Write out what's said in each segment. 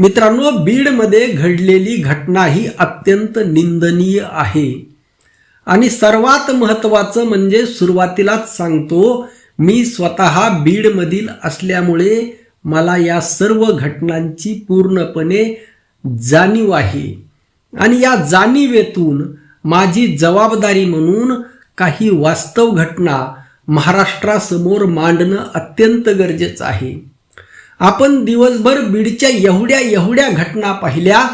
मित्रांनो बीडमध्ये घडलेली घटना ही अत्यंत निंदनीय आहे. आणि सर्वात महत्वाचं म्हणजे सुरुवातीलाच सांगतो मी स्वतः बीडमधील असल्यामुळे मला या सर्व घटनांची पूर्णपणे जाणीव आहे. आणि या जाणीवेतून माझी जबाबदारी म्हणून काही वास्तव घटना महाराष्ट्रासमोर मांडणं अत्यंत गरजेचं आहे. आपण दिवसभर बीडच्या एवढ्या एवढ्या घटना पाहिल्या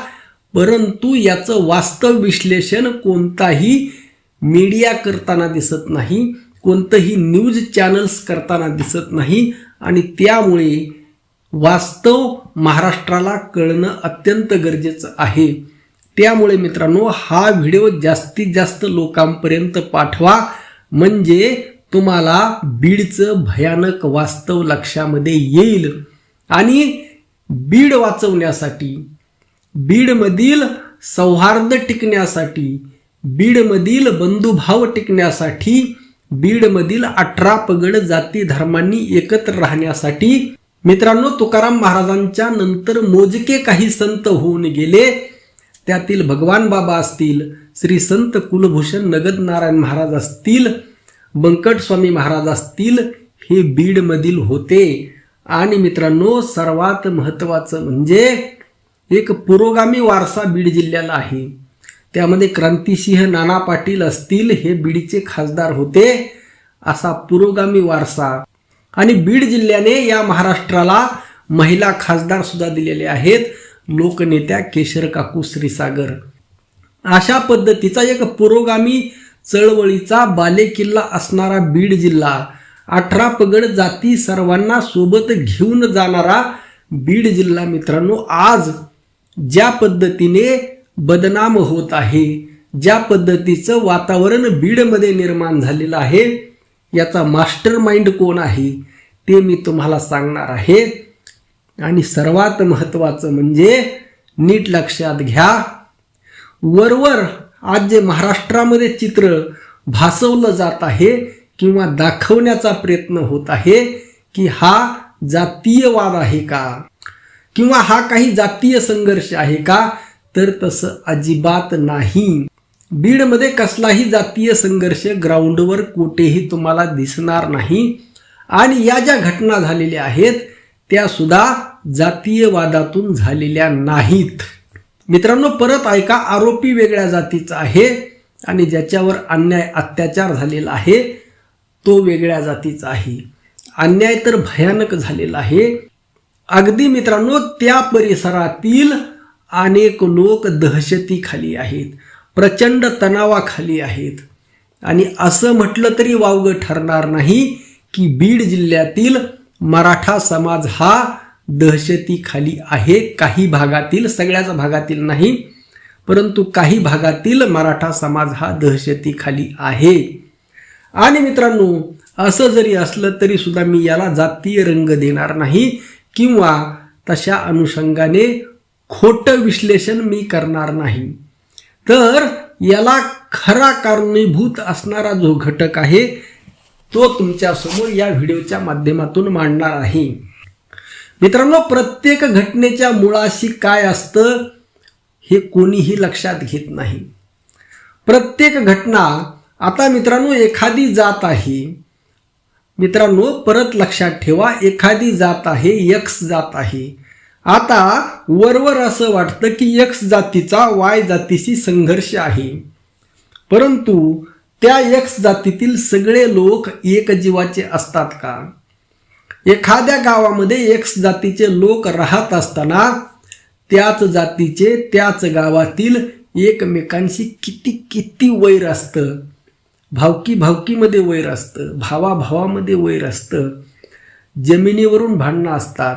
परंतु याचं वास्तव विश्लेषण कोणताही मीडिया करताना दिसत नाही कोणतंही न्यूज चॅनल्स करताना दिसत नाही आणि त्यामुळे वास्तव महाराष्ट्राला कळणं अत्यंत गरजेचं आहे. त्यामुळे मित्रांनो हा व्हिडिओ जास्तीत जास्त लोकांपर्यंत पाठवा. म्हणजे तुम्हाला बीडचं भयानक वास्तव लक्षामध्ये येईल. आणि बीड वाचवण्यासाठी बीडमधील सौहार्द टिकण्यासाठी बीडमधील बंधुभाव टिकण्यासाठी बीडमधील अठरा पगड जाती धर्मांनी एकत्र राहण्यासाठी मित्रांनो तुकाराम महाराजांच्या नंतर मोजके काही संत होऊन गेले. त्यातील भगवान बाबा असतील श्री संत कुलभूषण नगद नारायण महाराज असतील बंकट स्वामी महाराज असतील हे बीडमधील होते. आणि मित्रांनो सर्वात महत्त्वाचं म्हणजे एक पुरोगामी वारसा बीड जिल्ह्याला आहे. त्यामध्ये क्रांतिसिंह नाना पाटील असतील हे बीडचे खासदार होते असा पुरोगामी वारसा. आणि बीड जिल्ह्याने या महाराष्ट्राला महिला खासदार सुद्धा दिलेले आहेत लोकनेत्या केशर काकू श्रीसागर. अशा पद्धतीचा एक पुरोगामी चळवळीचा बालेकिल्ला असणारा बीड जिल्हा अठरा पगड जाती सर्वांना सोबत घेऊन जाणारा बीड जिल्हा मित्रांनो आज ज्या पद्धतीने बदनाम होत आहे ज्या पद्धतीचं वातावरण बीडमध्ये निर्माण झालेलं आहे याचा मास्टर माइंड कोण आहे ते मी तुम्हाला सांगणार आहे. आणि सर्वात महत्त्वाचं म्हणजे नीट लक्षात घ्या. वरवर आज जे महाराष्ट्रामध्ये चित्र भासवलं जात आहे किंवा दाखवण्याचा प्रयत्न होत आहे की हा जातीयवाद आहे का? किंवा हा काही जातीय संघर्ष आहे का? तर तसं अजिबात नाही. बीडमध्ये कसलाही जातीय संघर्ष ग्राउंडवर कुठेही तुम्हाला दिसणार नाही. आणि या ज्या घटना झालेल्या आहेत त्या सुद्धा जातीयवादातून झालेल्या नाहीत. मित्रांनो परत ऐका आरोपी वेगळ्या जातीचा आहे आणि ज्याच्यावर अन्याय अत्याचार झालेला आहे. तो वेगळ्या जातीचा आहे. अन्याय तर भयानक झालेला आहे. अगदी मित्रांनो त्या परिसरातील अनेक लोक दहशतीखाली आहेत. प्रचंड तणावाखाली आहेत. आणि असं म्हटलं तरी वावगं ठरणार नाही की बीड जिल्ह्यातील मराठा समाज हा दहशतीखाली आहे. काही भागातील सगळ्याच भागातील नाही परंतु काही भागातील मराठा समाज हा दहशतीखाली आहे. आणि मित्रांनो असं जरी असलं तरी सुद्धा मी याला जातीय रंग देणार नाही किंवा तशा अनुषंगाने खोटं विश्लेषण मी करणार नाही. तर याला खरा कारणीभूत असणारा जो घटक आहे तो तुमच्यासमोर या व्हिडिओच्या माध्यमातून मांडणार आहे. मित्रांनो प्रत्येक घटनेच्या मुळाशी काय असतं हे कोणीही लक्षात घेत नाही. प्रत्येक घटना आता मित्रांनो एखादी जात आहे. मित्रांनो परत लक्षात ठेवा एखादी जात आहे यक्स जात आहे. आता वरवर असं वाटतं की यक्स जातीचा वाय जातीशी संघर्ष आहे. परंतु त्या यक्स जातीतील सगळे लोक एकजीवाचे असतात का? एखाद्या गावामध्ये एक्स जातीचे लोक राहत असताना त्याच जातीचे त्याच गावातील एकमेकांशी किती किती वैर असतं? भावकी भावकीमध्ये वैर असतं भावाभावामध्ये वैर असतं. जमिनीवरून भांडणं असतात.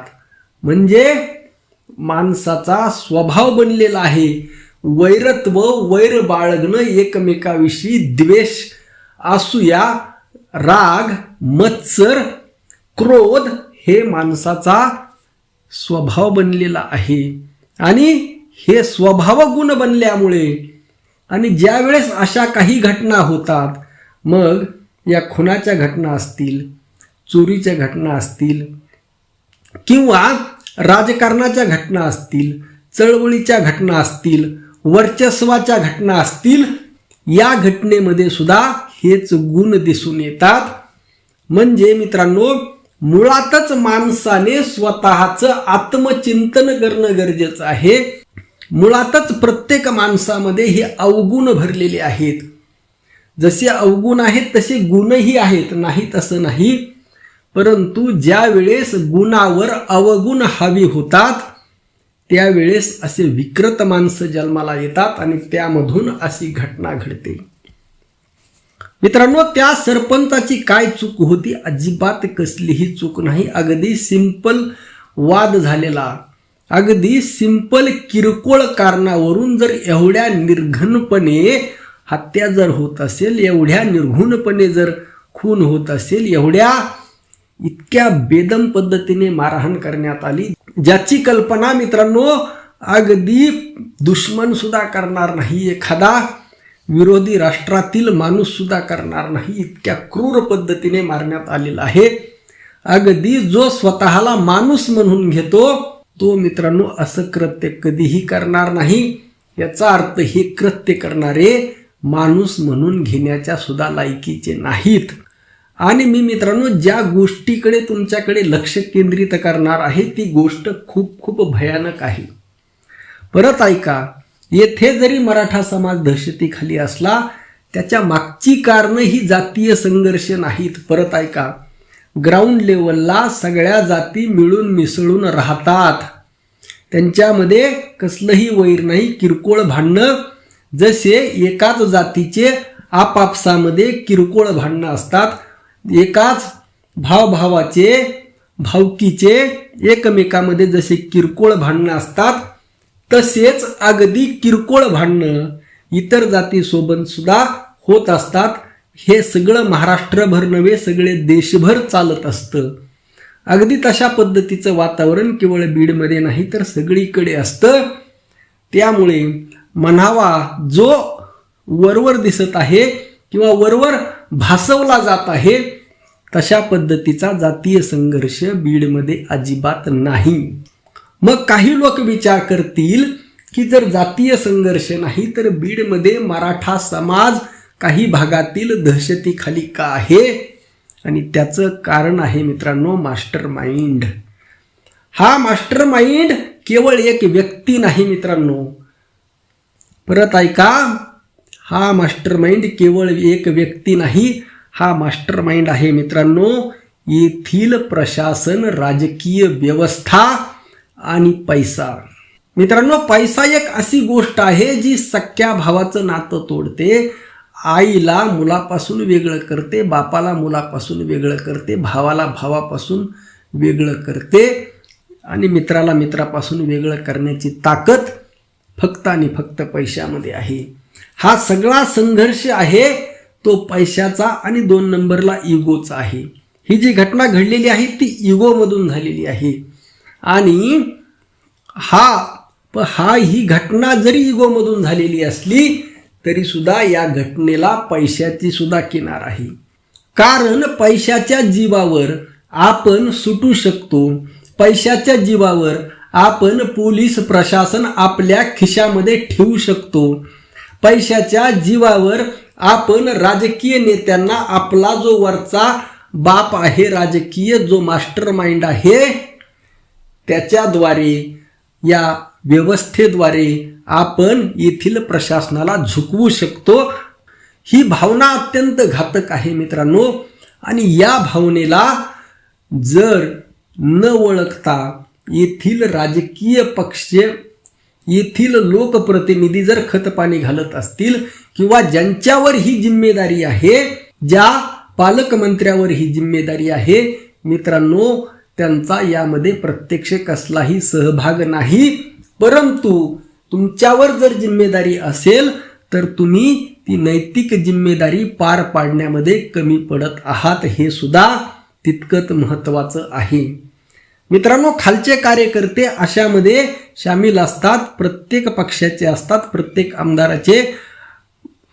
म्हणजे माणसाचा स्वभाव बनलेला आहे. वैरत्व वैर बाळगणं एकमेकाविषयी द्वेष असूया राग मत्सर क्रोध हे माणसाचा स्वभाव बनलेला आहे. आणि हे स्वभाव गुण बनल्यामुळे आणि ज्या वेळेस अशा काही घटना होतात मग या खुनाच्या घटना असतील चोरीच्या घटना असतील किंवा राजकारणाच्या घटना असतील चळवळीच्या घटना असतील वर्चस्वाच्या घटना असतील या घटनेमध्ये सुद्धा हेच गुण दिसून येतात. म्हणजे मित्रांनो मुळातच माणसाने स्वतःचं आत्मचिंतन करणं गरजेचं आहे. मुळातच प्रत्येक माणसामध्ये हे अवगुण भरलेले आहेत. जसे अवगुण आहेत तसे गुणही आहेत. नाहीत असं नाही. परंतु ज्या वेळेस गुणावर अवगुण हावी होतात त्यावेळेस असे विकृत माणसं जन्माला येतात आणि त्यामधून अशी घटना घडते. मित्रांनो त्या सरपंचाची काय चूक होती? अजिबात कसलीही चूक नाही. अगदी सिंपल वाद झालेला. अगदी सिंपल किरकोळ कारणावरून जर एवढ्या निर्घनपणे हत्या जर होत असेल एवढ्या निर्घुणपणे जर खून होत असेल एवढ्या इतक्या बेदम पद्धतीने मारहाण करण्यात आली ज्याची कल्पना मित्रांनो अगदी दुश्मन सुद्धा करणार नाही एखादा विरोधी राष्ट्रातील माणूस सुद्धा करणार नाही इतक्या क्रूर पद्धतीने मारण्यात आलेला आहे. अगदी जो स्वतःला माणूस म्हणून घेतो तो मित्रांनो असं कृत्य कधीही करणार नाही. याचा अर्थ हे कृत्य करणारे माणूस म्हणून घेण्याच्या सुद्धा लायकीचे नाहीत. आणि मी मित्रांनो ज्या गोष्टीकडे तुमच्याकडे लक्ष केंद्रित करणार आहे ती गोष्ट खूप खूप भयानक आहे. परत ऐका येथे जरी मराठा समाज दहशतीखाली असला त्याच्या मागची कारणं ही जातीय संघर्ष नाहीत. परत ऐका ग्राउंड लेवलला सगळ्या जाती मिळून मिसळून राहतात. त्यांच्यामध्ये कसलंही वैर नाही किरकोळ भांडणं. जसे एकाच जातीचे आपापसामध्ये किरकोळ भांडणं असतात एकाच भावभावाचे भावकीचे एकमेकामध्ये जसे किरकोळ भांडणं असतात तसेच अगदी किरकोळ भांडणं इतर जातीसोबत सुद्धा होत असतात. हे सगळं महाराष्ट्रभर नव्हे सगळे देशभर चालत असतं. अगदी तशा पद्धतीचं वातावरण केवळ बीडमध्ये नाही तर सगळीकडे असतं. त्यामुळे म्हणावा जो वरवर दिसत आहे किंवा वरवर भासवला जात आहे तशा पद्धतीचा जातीय संघर्ष बीडमध्ये अजिबात नाही. मग काही लोक विचार करतील की जर जातीय संघर्ष नाही तर बीडमध्ये मराठा समाज काही भागातील दहशतीखाली का आहे? आणि त्याचं कारण आहे मित्रांनो मास्टर माइंड हा मास्टर माइंड केवळ एक व्यक्ती नाही मित्रांनो. परत ऐका हा मास्टर माइंड केवळ एक व्यक्ती नाही हा मास्टर माइंड आहे मित्रांनो येथील प्रशासन राजकीय व्यवस्था आणि पैसा. मित्रांनो पैसा एक अशी गोष्ट आहे जी सख्या भावाचं नातं तोडते. आईला मुलापासून वेगळं करते बापाला मुलापासून वेगळं करते भावाला भावापासून वेगळं करते आणि मित्राला मित्रापासून वेगळं करण्याची ताकद फक्त आणि फक्त पैशामध्ये आहे. हा सगळा संघर्ष आहे तो पैशाचा आणि दोन नंबरला इगोचा आहे. ही जी घटना घडलेली आहे ती इगोमधून झालेली आहे. आणि हा प हा ही घटना जरी इगोमधून झालेली असली तरी सुद्धा या घटनेला पैशाची सुद्धा किनार आहे. कारण पैशाच्या जीवावर आपण सुटू शकतो. पैशाच्या जीवावर आपण पोलीस प्रशासन आपल्या खिशामध्ये ठेवू शकतो. पैशाच्या जीवावर आपण राजकीय नेत्यांना आपला जो वरचा बाप आहे राजकीय जो मास्टर माइंड आहे त्याच्याद्वारे या व्यवस्थेद्वारे आपण येथील प्रशासनाला झुकवू शकतो. ही भावना अत्यंत घातक आहे मित्रांनो. आणि या भावनेला जर न ओळखता येथील राजकीय पक्ष येथील लोकप्रतिनिधी जर खतपाणी घालत असतील किंवा ज्यांच्यावर ही जिम्मेदारी आहे ज्या पालकमंत्र्यावर ही जिम्मेदारी आहे मित्रांनो त्यांचा यामध्ये प्रत्यक्ष कसलाही सहभाग नाही. परंतु तुमच्यावर जर जिम्मेदारी असेल तर तुम्ही ती नैतिक जिम्मेदारी पार पाडण्यामध्ये कमी पडत आहात. हे सुद्धा तितकंच महत्त्वाचं आहे. मित्रांनो खालचे कार्यकर्ते अशामध्ये सामील असतात. प्रत्येक पक्षाचे असतात प्रत्येक आमदाराचे.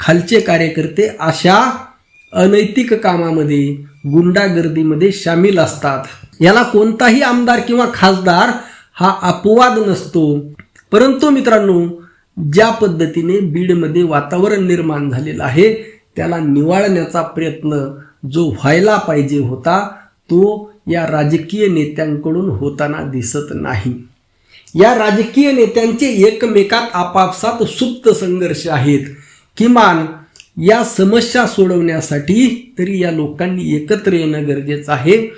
खालचे कार्यकर्ते अशा अनैतिक कामामध्ये गुंडागर्दीमध्ये सामील असतात. याला कोणताही आमदार किंवा खासदार हा अपवाद नसतो. परंतु मित्रांनो ज्या पद्धतीने बीडमध्ये वातावरण निर्माण झालेलं आहे त्याला निवाळण्याचा प्रयत्न जो व्हायला पाहिजे होता तो या राजकीय नेत्यांकडून होताना दिसत नाही. या राजकीय नेत्यांचे एकमेकात आपापसात सुप्त संघर्ष आहेत. किमान या समस्या सोडवण्यासाठी तरी या लोकांनी एकत्र येणं गरजेचं आहे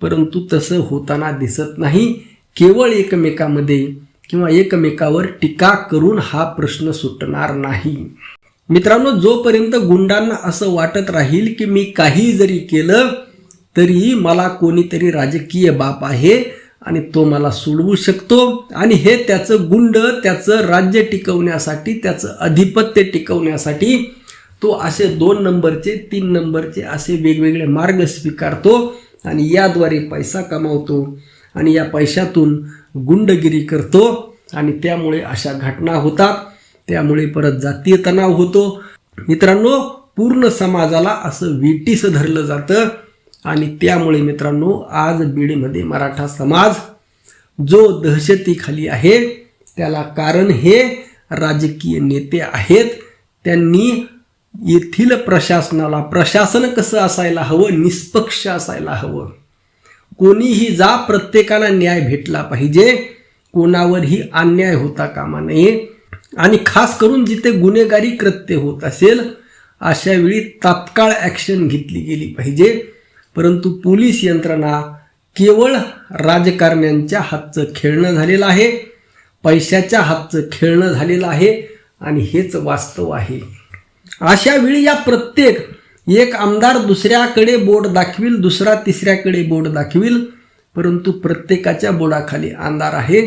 परंतु तसं होताना दिसत नाही. केवळ एकमेकामध्ये किंवा एकमेकावर टीका करून हा प्रश्न सुटणार नाही. मित्रांनो जोपर्यंत गुंडांना असं वाटत राहील की मी काही जरी केलं तरी मला कोणीतरी राजकीय बाप आहे आणि तो मला सोडवू शकतो. आणि हे त्याचं गुंड त्याचं राज्य टिकवण्यासाठी त्याचं अधिपत्य टिकवण्यासाठी तो असे दोन नंबरचे तीन नंबरचे असे वेगवेगळे मार्ग स्वीकारतो आणि याद्वारे पैसा कमावतो. आणि या पैशातून गुंडगिरी करतो आणि त्यामुळे अशा घटना होतात. त्यामुळे परत जातीय तणाव होतो. मित्रांनो पूर्ण समाजाला असं वेटीस धरलं जातं आणि त्यामुळे मित्रांनो आज बीडमध्ये मराठा समाज जो दहशतीखाली आहे त्याला कारण हे राजकीय नेते आहेत. त्यांनी येथील प्रशासनाला प्रशासन कसं असायला हवं? निष्पक्ष असायला हवं. कोणीही जा प्रत्येकाला न्याय भेटला पाहिजे. कोणावरही अन्याय होता कामा नये. आणि खास करून जिथे गुन्हेगारी कृत्य होत असेल अशा वेळी तात्काळ ॲक्शन घेतली गेली पाहिजे. परंतु पोलीस यंत्रणा केवळ राजकारण्यांच्या हातचं खेळणं झालेलं आहे पैशाच्या हातचं खेळणं झालेलं आहे आणि हेच वास्तव आहे. अशा वेळी या प्रत्येक एक आमदार दुसऱ्याकडे बोट दाखवील दुसरा तिसऱ्याकडे बोट दाखवील. परंतु प्रत्येकाच्या बोडाखाली आमदार आहे.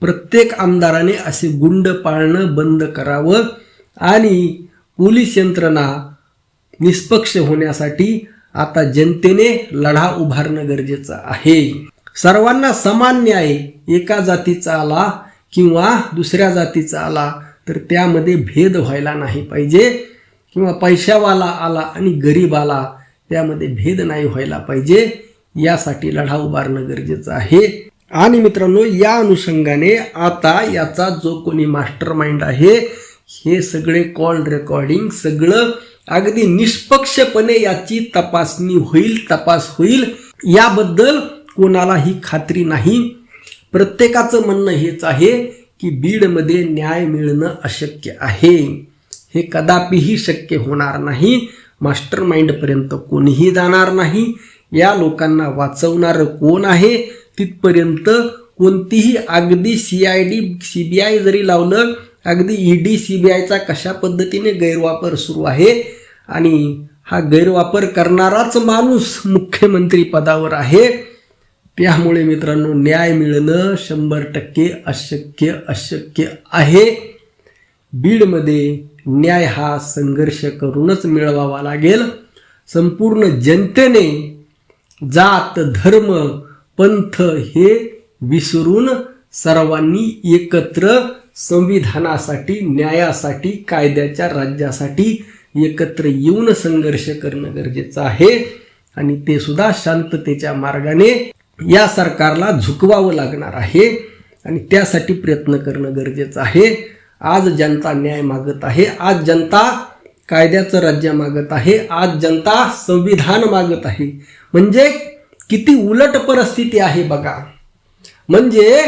प्रत्येक आमदाराने असे गुंड पाळणं बंद करावं आणि पोलीस यंत्रणा निष्पक्ष होण्यासाठी आता जनतेने लढा उभारणं गरजेचं आहे. सर्वांना समान न्याय एका जातीचा आला किंवा दुसऱ्या जातीचा आला तर त्यामध्ये भेद व्हायला नाही पाहिजे. किंवा पैशावाला आला आणि गरीब आला त्यामध्ये भेद नाही व्हायला पाहिजे. यासाठी लढा उभारणं गरजेचं आहे. आणि मित्रांनो या अनुषंगाने आता याचा जो कोणी मास्टर माइंड आहे हे सगळे कॉल रेकॉर्डिंग सगळं अगदी निष्पक्षपणे याची तपासणी होईल तपास होईल. याबद्दल कोणालाही खात्री नाही. प्रत्येकाचं म्हणणं हेच आहे की बीडमध्ये न्याय मिळणं अशक्य आहे. हे कदापिही शक्य होणार नाही. मास्टर माइंडपर्यंत कोणीही जाणार नाही. या लोकांना वाचवणारं कोण आहे? तिथपर्यंत कोणतीही अगदी C I D C B I जरी लावलं अगदी ईडी सी बी आयचा कशा पद्धतीने गैरवापर सुरू आहे? आणि हा गैरवापर करणाराच माणूस मुख्यमंत्री पदावर आहे. त्यामुळे मित्रांनो न्याय मिळणं शंभर टक्के अशक्य अशक्य आहे. बीडमध्ये न्याय हा संघर्ष करूनच मिळवावा लागेल. संपूर्ण जनतेने जात धर्म पंथ हे विसरून सर्वांनी एकत्र संविधानासाठी न्यायासाठी कायद्याच्या राज्यासाठी एकत्र येऊन संघर्ष करणं गरजेचं आहे. आणि ते सुद्धा शांततेच्या मार्गाने या सरकारला झुकवावं लागणार आहे. आणि त्यासाठी प्रयत्न करणं गरजेचं आहे. आज जनता न्याय मागत आहे आज जनता कायद्याचं राज्य मागत आहे आज जनता संविधान मागत आहे. म्हणजे किती उलट परिस्थिती आहे बघा. म्हणजे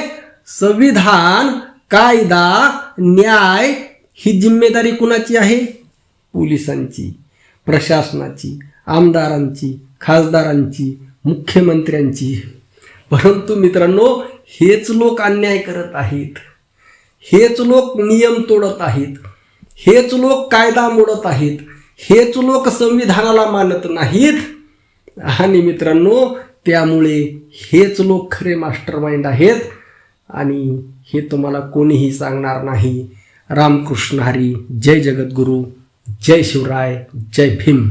संविधान कायदा न्याय ही जिम्मेदारी कुणाची आहे? पोलिसांची प्रशासनाची आमदारांची खासदारांची मुख्यमंत्र्यांची. परंतु मित्रांनो हेच लोक अन्याय करत आहेत. हेच लोक नियम तोडत आहेत. हेच लोक कायदा मोडत आहेत. हेच लोक संविधानाला मानत नाहीत. आणि मित्रांनो त्यामुळे हेच लोक खरे मास्टर माइंड आहेत. आणि हे तुम्हाला कोणीही सांगणार नाही. रामकृष्ण हरी जय जगद्गुरू जय शिवराय जय भीम.